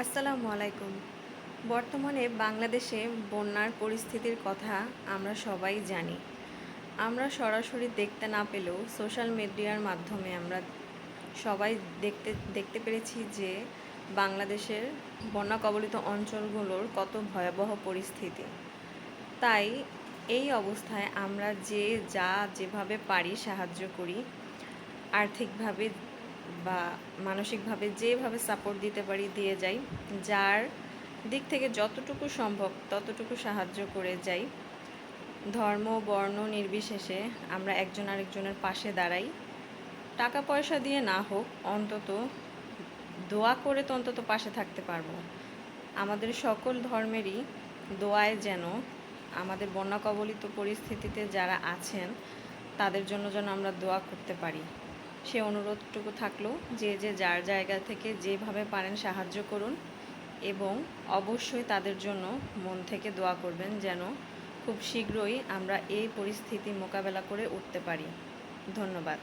আসসালামু আলাইকুম। বর্তমানে বাংলাদেশে বন্যার পরিস্থিতির কথা আমরা সবাই জানি। আমরা সরাসরি দেখতে না পেলেও সোশ্যাল মিডিয়ার মাধ্যমে আমরা সবাই দেখতে দেখতে পেরেছি যে বাংলাদেশের বন্যা কবলিত অঞ্চলগুলোর কত ভয়াবহ পরিস্থিতি। তাই এই অবস্থায় আমরা যে যা যেভাবে পারি সাহায্য করি, আর্থিকভাবে বা মানসিকভাবে যেভাবে সাপোর্ট দিতে পারি দিয়ে যাই, যার দিক থেকে যতটুকু সম্ভব ততটুকু সাহায্য করে যাই। ধর্ম, বর্ণ নির্বিশেষে আমরা একজন আরেকজনের পাশে দাঁড়াই। টাকা পয়সা দিয়ে না হোক, অন্তত দোয়া করে তো অন্তত পাশে থাকতে পারব। আমাদের সকল ধর্মেরই দোয়ায় যেন আমাদের বন্যা কবলিত পরিস্থিতিতে যারা আছেন, তাদের জন্য যেন আমরা দোয়া করতে পারি। সে অনুরোধটুকু থাকল যে যে যার জায়গা থেকে যেভাবে পারেন সাহায্য করুন এবং অবশ্যই তাদের জন্য মন থেকে দোয়া করবেন যেন খুব শীঘ্রই আমরা এই পরিস্থিতি মোকাবেলা করে উঠতে পারি। ধন্যবাদ।